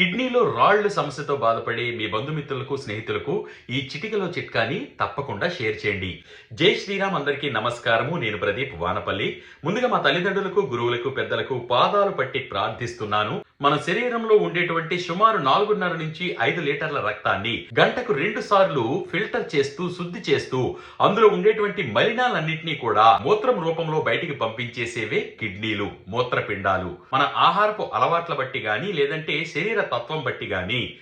కిడ్నీలో రాళ్ళు సమస్యతో బాధపడే మీ బంధుమిత్రులకు స్నేహితులకు ఈ చిటికలో చిట్కాని తప్పకుండా షేర్ చేయండి. జై శ్రీరామ్ అందరికీ నమస్కారము. నేను ప్రదీప్ వానపల్లి. ముందుగా మా తల్లిదండ్రులకు గురువులకు పెద్దలకు పాదాలు పట్టి ప్రార్థిస్తున్నాను. మన శరీరంలో ఉండేటువంటి సుమారు నాలుగున్నర నుంచి ఐదు లీటర్ల రక్తాన్ని గంటకు రెండు సార్లు ఫిల్టర్ చేస్తూ శుద్ధి చేస్తూ అందులో ఉండేటువంటి మలినాలన్నింటినీ కూడా మూత్రం రూపంలో బయటికి పంపించేసేవే కిడ్నీలు మూత్రపిండాలు. మన ఆహారపు అలవాట్ల బట్టి గాని లేదంటే శరీర తత్వం బట్టి గాని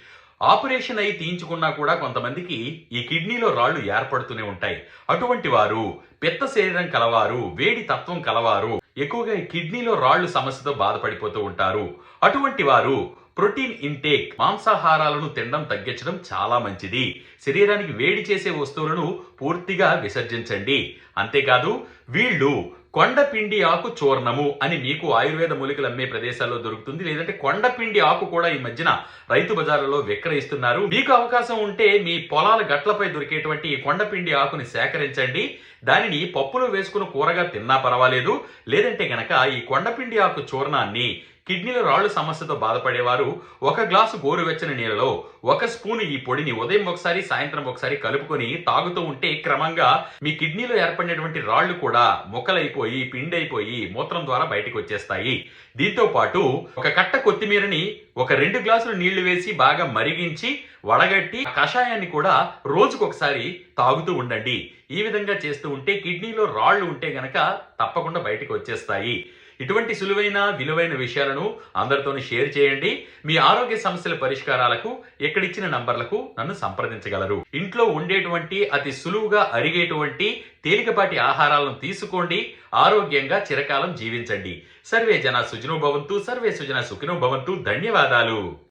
ఆపరేషన్ అయి తీయించుకున్నా కూడా కొంతమందికి ఈ కిడ్నీలో రాళ్ళు ఏర్పడుతూనే ఉంటాయి. అటువంటి వారు పిత్త శరీరం కలవారు వేడి తత్వం కలవారు ఎక్కువగా కిడ్నీలో రాళ్ళు సమస్యతో బాధపడిపోతూ ఉంటారు. అటువంటి వారు ప్రోటీన్ ఇంటేక్ మాంసాహారాలను తినడం తగ్గించడం చాలా మంచిది. శరీరానికి వేడి చేసే వస్తువులను పూర్తిగా విసర్జించండి. అంతేకాదు వీళ్ళు కొండపిండి ఆకు చూర్ణము అని మీకు ఆయుర్వేద మూలికలు అమ్మే ప్రదేశాల్లో దొరుకుతుంది. లేదంటే కొండపిండి ఆకు కూడా ఈ మధ్యన రైతు బజార్లలో విక్రయిస్తున్నారు. మీకు అవకాశం ఉంటే మీ పొలాల గట్లపై దొరికేటువంటి ఈ కొండపిండి ఆకుని సేకరించండి. దానిని పప్పులో వేసుకుని కూరగా తిన్నా పర్వాలేదు. లేదంటే గనక ఈ కొండపిండి ఆకు చూర్ణాన్ని కిడ్నీలో రాళ్ళు సమస్యతో బాధపడేవారు ఒక గ్లాసు గోరువెచ్చని నీళ్ళలో ఒక స్పూన్ ఈ పొడిని ఉదయం ఒకసారి సాయంత్రం ఒకసారి కలుపుకొని తాగుతూ ఉంటే క్రమంగా మీ కిడ్నీలో ఏర్పడినటువంటి రాళ్ళు కూడా ముక్కలైపోయి పిండైపోయి మూత్రం ద్వారా బయటకు వచ్చేస్తాయి దీంతో పాటు ఒక కట్ట కొత్తిమీరని ఒక రెండు గ్లాసులు నీళ్ళు వేసి బాగా మరిగించి వడగట్టి కషాయాన్ని కూడా రోజుకొకసారి తాగుతూ ఉండండి. ఈ విధంగా చేస్తూ ఉంటే కిడ్నీలో రాళ్ళు ఉంటే గనక తప్పకుండా బయటకు వచ్చేస్తాయి ఇటువంటి సులువైన విలువైన విషయాలను అందరితోని షేర్ చేయండి. మీ ఆరోగ్య సమస్యల పరిష్కారాలకు ఎక్కడిచ్చిన నంబర్లకు నన్ను సంప్రదించగలరు. ఇంట్లో ఉండేటువంటి అతి సులువుగా అరిగేటువంటి తేలికపాటి ఆహారాలను తీసుకోండి. ఆరోగ్యంగా చిరకాలం జీవించండి. సర్వే జన సుజనో భవంతు సర్వే సుజన సుఖినో భవంతు. ధన్యవాదాలు.